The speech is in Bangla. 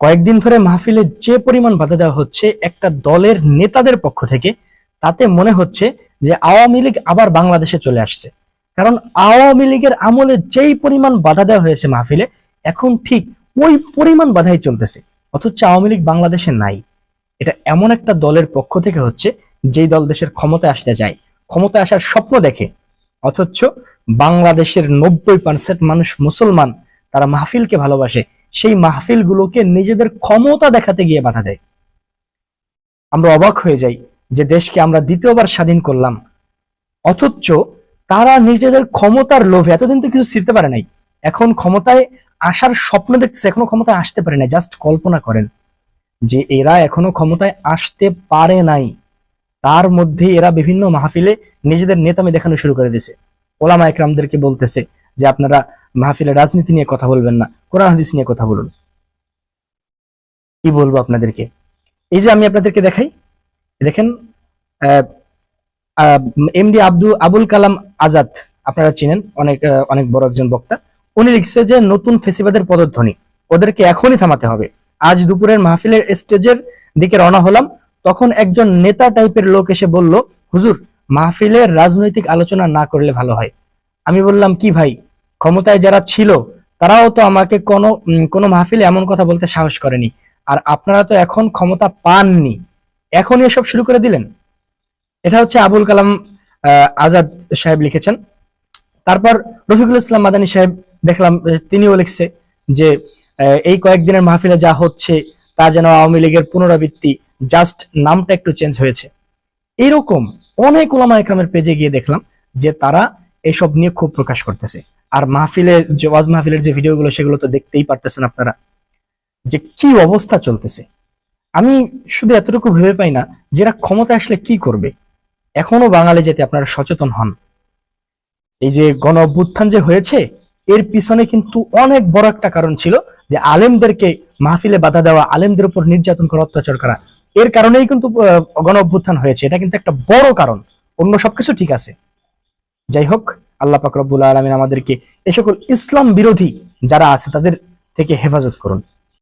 কয়েকদিন ধরে মাহফিলে যে পরিমাণ বাধা দেওয়া হচ্ছে, একটা দলের নেতাদের পক্ষ থেকে, তাতে মনে হচ্ছে যে আওয়ামী লীগ আবার বাংলাদেশে চলে আসছে। কারণ আওয়ামী লীগের আমলে যেই পরিমাণ বাধা দেওয়া হয়েছে মাহফিলে, এখন ঠিক ওই পরিমাণ বাধাই চলতেছে। অথচ আওয়ামী লীগ বাংলাদেশে নাই। এটা এমন একটা দলের পক্ষ থেকে হচ্ছে, যেই দল দেশের ক্ষমতায় আসতে চায়। ক্ষমতায় আসার স্বপ্ন দেখে। অথচ বাংলাদেশের নব্বই পার্সেন্ট মানুষ মুসলমান, তারা মাহফিলকে ভালোবাসে। সেই মাহফিলগুলোকে নিজেদের ক্ষমতা দেখাতে গিয়ে বাধা দেয়। আমরা অবাক হয়ে যাই যে দেশকে আমরা দ্বিতীয়বার স্বাধীন করলাম। অথচ তারা নিজেদের ক্ষমতার লোভে এতদিন তো কিছু ছিঁড়তে পারে নাই। এখন ক্ষমতায় আসার স্বপ্ন দেখছে এখনও ক্ষমতায় আসতে পারে নাই জাস্ট কল্পনা করেন যে এরা এখনও ক্ষমতায় আসতে পারে নাই। তার মধ্যে এরা বিভিন্ন মাহফিলে নিজেদের নেতামি দেখানো শুরু করে দিয়েছে। ওলামা একরামদেরকে বলতেছে যে আপনারা মাহফিলে রাজনীতি নিয়ে কথা বলবেন না, কোরআন হাদিস নিয়ে কথা বলুন। কি বলব আপনাদেরকে? এই যে আমি আপনাদেরকে দেখাই, দেখেন এমডি আব্দু আবুল কালাম আজাদ, আপনারা চিনেন, অনেক অনেক বড় একজন বক্তা। উনি লিখছে যে, নতুন ফেসিবাদের পদধ্বনি, ওদেরকে এখনই থামাতে হবে। আজ দুপুরের মাহফিলের স্টেজের দিকে রওনা হলাম, তখন একজন নেতা টাইপের লোক এসে বলল, হুজুর, মাহফিলের রাজনৈতিক আলোচনা না করলে ভালো হয়। আমি বললাম, কি ভাই? ক্ষমতায় যারা ছিল, তারাও তো আমাকে কোনো কোনো মাহফিলে এমন কথা বলতে সাহস করেনি। আর আপনারা তো এখন ক্ষমতা পাননি। এখন এসব শুরু করে দিলেন? এটা হচ্ছে আবুল কালাম আজাদ সাহেব লিখেছেন। তারপর রফিকুল ইসলাম মাদানী সাহেব দেখলাম, তিনিও লিখছে যে এই কয়েকদিনের মাহফিলে যা হচ্ছে, তা যেন আওয়ামী লীগের পুনরাবৃত্তি, জাস্ট নামটা একটু চেঞ্জ হয়েছে। এরকম অনেক ওলামা একরামের পেজে গিয়ে দেখলাম যে তারা এসব নিয়ে খুব প্রকাশ করতেছে। আর মাহফিলের যে, ওয়াজ মাহফিলের যে ভিডিওগুলো, সেগুলো তো দেখতেই পারতেছেন আপনারা। যে কি অবস্থা চলতেছে? আমি শুধু এতটুকু ভেবে পাই না যে এরা ক্ষমতায় আসলে কি করবে? এখনও বাঙালি যেতে আপনারা সচেতন হন। এই যে গণ অভ্যুত্থান যে হয়েছে, এর পিছনে কিন্তু অনেক বড় একটা কারণ ছিল যে আলেমদেরকে মাহফিলে বাধা দেওয়া, আলেমদের উপর নির্যাতন করা অত্যাচার করা। এর কারণেই কিন্তু গণ অভ্যুত্থান হয়েছে। এটা কিন্তু একটা বড় কারণ। অন্য সবকিছু ঠিক আছে। যাই হোক আল্লাহ পাক রব্বুল আলমিন আমাদেরকে এ সকল ইসলাম বিরোধী যারা আছে তাদের থেকে হেফাজত করুন।